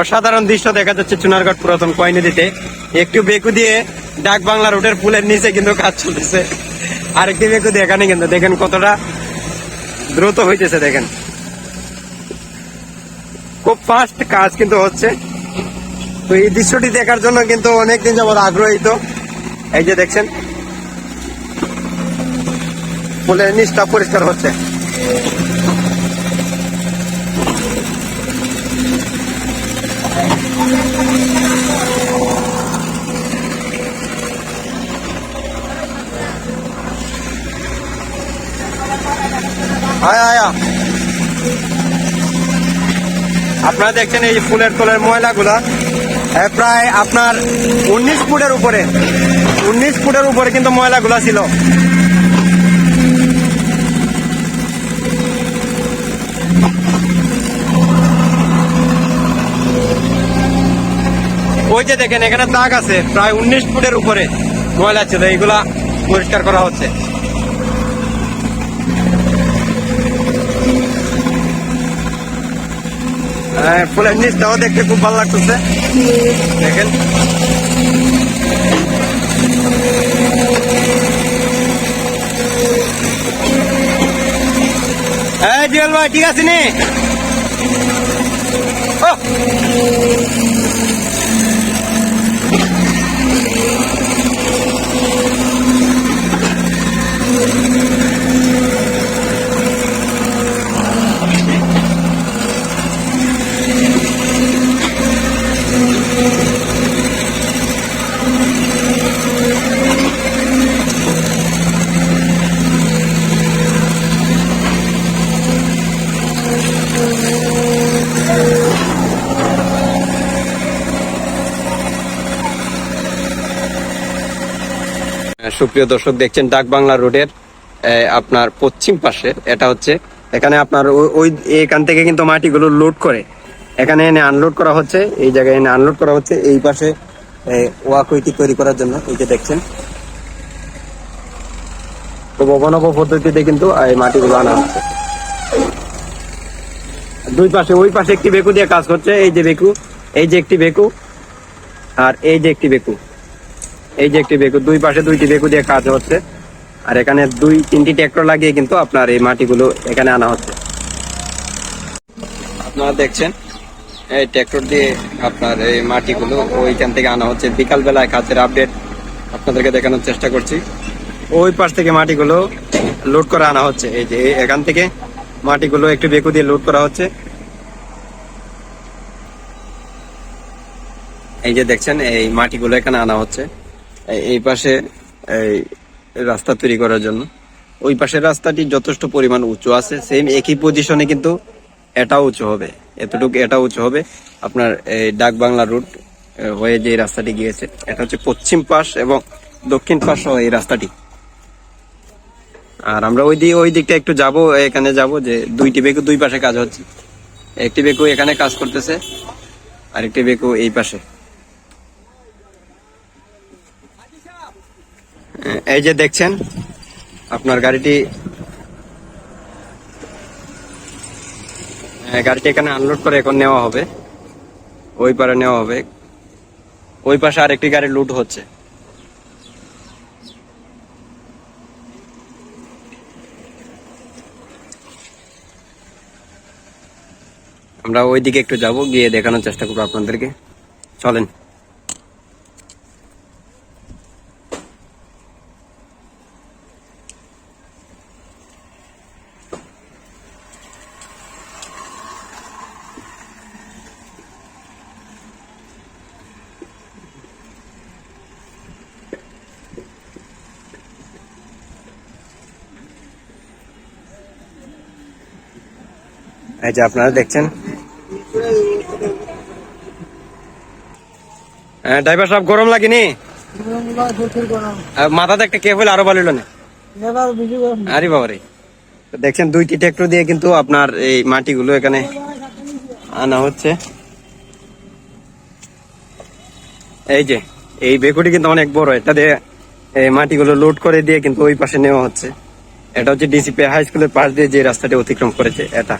অসাধারণ দৃশ্য দেখা যাচ্ছে চুনারগড় পুরাতন কয় নদীতে। একটু বেকু দিয়ে ডাক বাংলা রোডের ফুলের নিচে কিন্তু কাজ চলতেছে। আরেকটি বেকু দিয়ে এখানে কিন্তু দেখেন কতটা দ্রুত হইতেছে, দেখেন। খুব ফাস্ট কাজ কিন্তু হচ্ছে। তো এই দৃশ্যটি দেখার জন্য কিন্তু অনেকদিন যাবত আগ্রহী তো। এই যে দেখছেন ফুলের নিচটা পরিষ্কার হচ্ছে আয় আয় আয়। আপনারা দেখছেন এই ফুলের তোলের ময়লাগুলা। প্রায় আপনার উনিশ ফুটের উপরে, উনিশ ফুটের উপরে কিন্তু ময়লাগুলা ছিল। ওই যে দেখেন এখানে দাগ আছে প্রায় উনিশ ফুটের উপরে ময়লা ছিল এইগুলা পরিষ্কার করা হচ্ছে। হ্যাঁ, ফুলের নিচটাও দেখতে খুব ভালো লাগতেছে। দেখেন। হ্যাঁ জুয়েল ভাই ঠিক আছে নি? ও! সুপ্রিয় দর্শক, দেখছেন ডাক বাংলা রোডের আপনার পশ্চিম পাশে। এটা হচ্ছে, এখানে আপনার ওই- এখান থেকে কিন্তু মাটিগুলো লোড করে। এখানে এনে আনলোড করা হচ্ছে, এই জায়গায় এনে আনলোড করা হচ্ছে, এই পাশে ওয়াকুইটি তৈরি করার জন্য, এই যে দেখছেন। অবনব পদ্ধতিতে কিন্তু এই মাটিগুলো আনা হচ্ছে। দুই পাশে, ওই পাশে একটি বেকু দিয়ে কাজ করছে, এই যে বেকু, এই যে একটি বেকু, আর এই যে একটি বেকু। এই যে একটি বেকু, দুই পাশে দুইটি বেকু দিয়ে কাজ হচ্ছে। আর এখানে দুই, তিনটি ট্র্যাক্টর লাগিয়ে কিন্তু আপনার এই মাটিগুলো এখানে আনা হচ্ছে। আপনারা দেখছেন, এই ট্র্যাক্টর দিয়ে আপনার এই মাটিগুলো ওইখান থেকে আনা হচ্ছে। বিকাল বেলায় কাজের আপডেট আপনাদেরকে দেখানোর চেষ্টা করছি। ওই পাশ থেকে মাটিগুলো লোড করে আনা হচ্ছে। এই যে এখান থেকে মাটিগুলো একটু বেকু দিয়ে লোড করা হচ্ছে। এই যে দেখছেন, এই মাটিগুলো এখানে আনা হচ্ছে। এই- পাশে এই রাস্তা তৈরি করার জন্য। ওই পাশের রাস্তাটি যথেষ্ট পরিমাণ উঁচু আছে। সেম একই পজিশনে কিন্তু এটাও উঁচু হবে। এতটুকু এটা উঁচু হবে। আপনার এই ডাক বাংলা রুট হয়ে যে রাস্তাটি গিয়েছে, এটা হচ্ছে পশ্চিম পাশ এবং দক্ষিণ পাশ এই রাস্তাটি। আর আমরা ওই দিকে ওই দিকটা একটু যাব, এখানে যাব যে দুইটি বেকু দুই পাশে কাজ হচ্ছে। একটি বেকু এখানে কাজ করতেছে, আরেকটি বেকু এই পাশে। এই যে দেখছেন আপনার গাড়িটি হ্যাঁ, গাড়িটি এখানে আনলোড করে এখন নেওয়া হবে। ওই পারে নেওয়া হবে। ওই পাশে আরেকটি গাড়ি লুট হচ্ছে। আমরা ওইদিকে একটু যাব গিয়ে দেখানোর চেষ্টা করব আপনাদেরকে। চলেন। এই যে আপনারা দেখছেন। হ্যাঁ ড্রাইভার সাহেব গরম লাগেনি? মাথাতে একটা কে হলে আরও ভালো না? আরে বাবা রে দেখছেন দুইটি ট্রাক্টর দিয়ে কিন্তু আপনার এই মাটিগুলো এখানে আনা হচ্ছে। এই যে এই বেকুটি কিন্তু অনেক বড় এটা দিয়ে এই মাটিগুলো লোড করে দিয়ে কিন্তু ওই পাশে নেওয়া হচ্ছে। এটা হচ্ছে ডিসিপি হাই স্কুলের পাশ দিয়ে যে রাস্তাটি অতিক্রম করেছে এটা।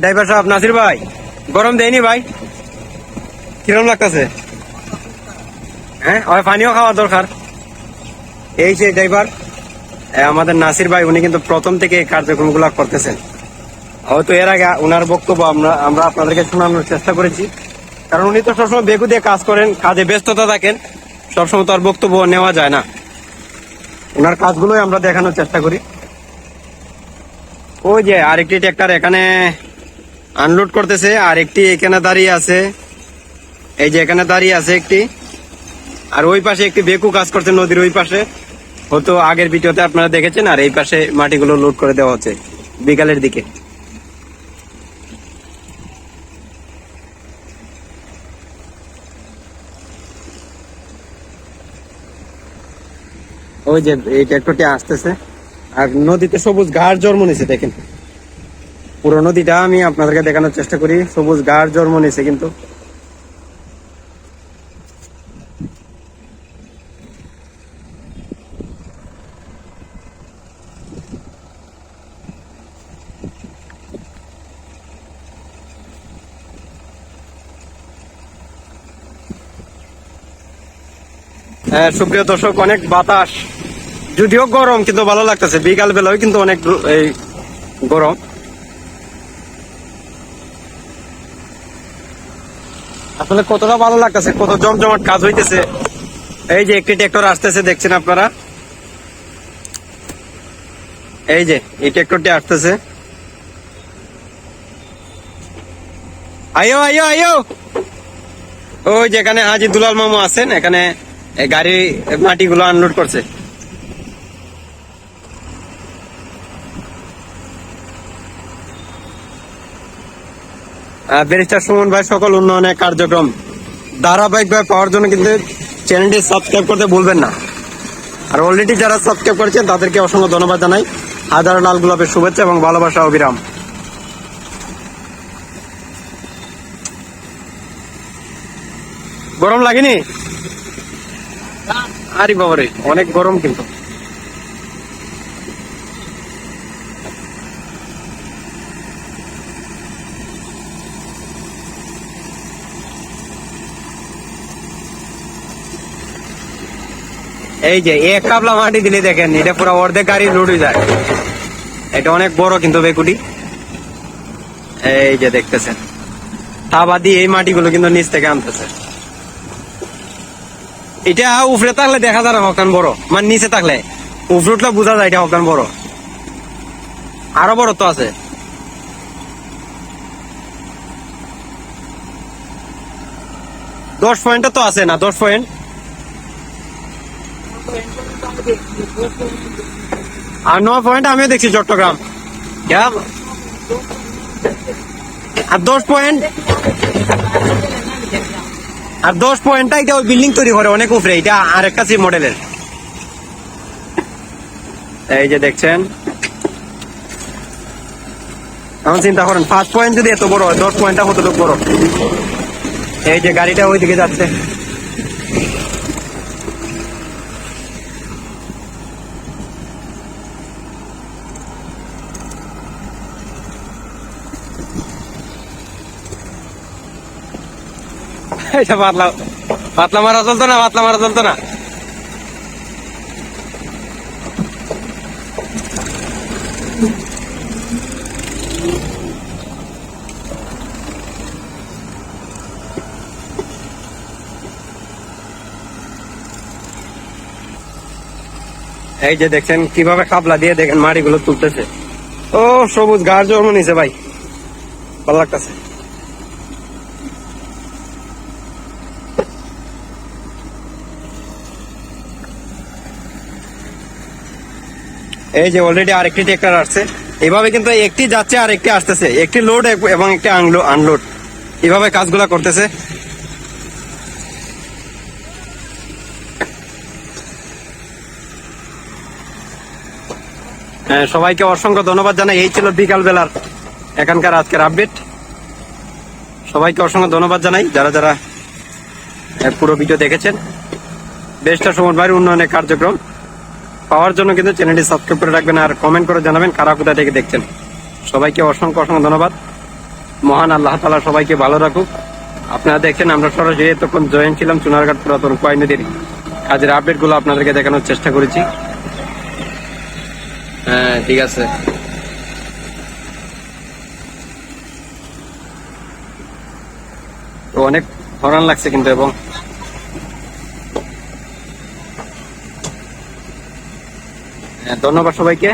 ড্রাইভার সাহেব, নাসির ভাই, গরম দেয়নি ভাই? কিরম লাগতেছে? হ্যাঁ ওই পানিও খাওয়া দরকার। এই যে ড্রাইভার আমাদের নাসির ভাই, উনি কিন্তু প্রথম থেকে এই কার্যক্রমগুলো করতেছেন। হয়তো এর আগে ওনার বক্তব্য আমরা আমরা আপনাদেরকে শোনানোর চেষ্টা করেছি। কারণ উনি তো সবসময় বেগু দিয়ে কাজ করেন, কাজে ব্যস্ততা থাকেন, সবসময় তার বক্তব্য নেওয়া যায় না। ওনার কাজগুলোই আমরা দেখানোর চেষ্টা করি। ওই যে আরেকটি ট্রাক্টর এখানে আনলোড করতেছে, আর একটি এখানে দাঁড়িয়ে আছে। এই যে এখানে দাঁড়িয়ে আছে একটি। আর ওই পাশে একটি বেকু কাজ করছে নদীর ওই পাশে। হয়তো আগের ভিডিওতে আপনারা দেখেছেন, আর এই পাশে মাটিগুলো লোড করে দেওয়া হচ্ছে বিকালের দিকে। ওই যে এই ট্রাক্টরটি আসতেছে। আর নদীতে সবুজ ঘাড় জন্ম নিছে, দেখেন। পুরো নদীটা আমি আপনাদেরকে দেখানোর চেষ্টা করি। সবুজ ঘাড় জন্ম নিছে কিন্তু। সুপ্রিয় দর্শক, অনেক বাতাস। যদিও গরম, কিন্তু ভালো লাগতেছে। বিকাল বেলাও কিন্তু অনেক এই গরম। আসলে কতটা ভালো লাগতেছে, কত জমজমাট কাজ হইতেছে। এই যে একটি ট্রেক্টর আসতেছে, দেখছেন আপনারা? এই যে, এই ট্রেক্টরটি আসতেছে। আয়ো আয়ো আয়ো ওই যেখানে হাজি দুলাল মামু আছেন, এখানে গাড়ি, মাটিগুলো আনলোড করছে। ব্যারিস্টার সুমন ভাই, সকল উন্নয়নের কার্যক্রম পাওয়ার জন্য কিন্তু চ্যানেলটি সাবস্ক্রাইব করতে ভুলবেন না। আর অলরেডি যারা সাবস্ক্রাইব করেছেন, তাদেরকে অসংখ্য ধন্যবাদ জানাই। হাজার লাল গোলাপের শুভেচ্ছা এবং ভালোবাসা, অবিরাম। গরম লাগেনি? আরে বাবারে, অনেক গরম কিন্তু। এই যে এক কাবলা মাটি দিলে দেখেন, এটা পুরো অর্ধেক গাড়ি লোড হয়ে যায়। এটা অনেক বড় কিন্তু বেকুটি। এই যে দেখতেছেন তা বাদি এই মাটিগুলো কিন্তু নিচ থেকে আনতেছে। এটা উপরে থাকলে দেখা যায় না হকান বড়। মানে নিচে থাকলে, উপরে উঠলে বোঝা যায় এটা হকান বড়। আরও বড় তো আছে। দশ পয়েন্ট তো আছে না, দশ পয়েন্ট? আর নয় পয়েন্ট আমিও দেখছি চট্টগ্রাম? আর দশ পয়েন্ট আর দশ পয়েন্টটা এটা ওই বিল্ডিং তৈরি করে অনেক উপরে এটা আর একটা সি মডেলের এই যে দেখছেন? এখন চিন্তা করেন পাঁচ পয়েন্ট যদি এত বড় হয় দশ পয়েন্টটা কতটুকু বড়? এই যে গাড়িটা ওইদিকে যাচ্ছে। পাতলা মারা চলতো না, পাতলা মারা চলতো না। এই যে দেখছেন কীভাবে কাপলা দিয়ে দেখেন মাটিগুলো তুলতেছে। ও, সবুজ গাছ জন্ম নিছে ভাই। ভালো লাগতেছে। এই যে অলরেডি আরেকটি ট্রেক্টর আসছে। এভাবে কিন্তু একটি যাচ্ছে আর একটি আসতেছে। একটি লোড এবং একটি আনলোড এভাবে কাজগুলা করতেছে। হ্যাঁ, সবাইকে অসংখ্য ধন্যবাদ জানাই। এই ছিল বিকাল বেলার এখানকার আজকের আপডেট সবাইকে অসংখ্য ধন্যবাদ জানাই। যারা যারা পুরো ভিডিও দেখেছেন। বেশটা সময় ভাইয়ের উন্নয়নের কার্যক্রম। পাওয়ার জন্য কিন্তু চ্যানেলটি সাবস্ক্রাইব করে রাখবেন আর কমেন্ট করে জানাবেন কারা কোথা থেকে দেখছেন। সবাইকে অসংখ্য অসংখ্য ধন্যবাদ। মহান আল্লাহ তালা সবাইকে ভালো রাখুক। আপনারা দেখছেন, আমরা সরাসরি এতক্ষণ জয়েন ছিলাম চুনারঘাট পুরাতন কয় নদীর কাজের আপডেটগুলো আপনাদেরকে দেখানোর চেষ্টা করেছি। হ্যাঁ ঠিক আছে। তো অনেক হরান লাগছে কিন্তু এবং ধন্যবাদ সবাইকে।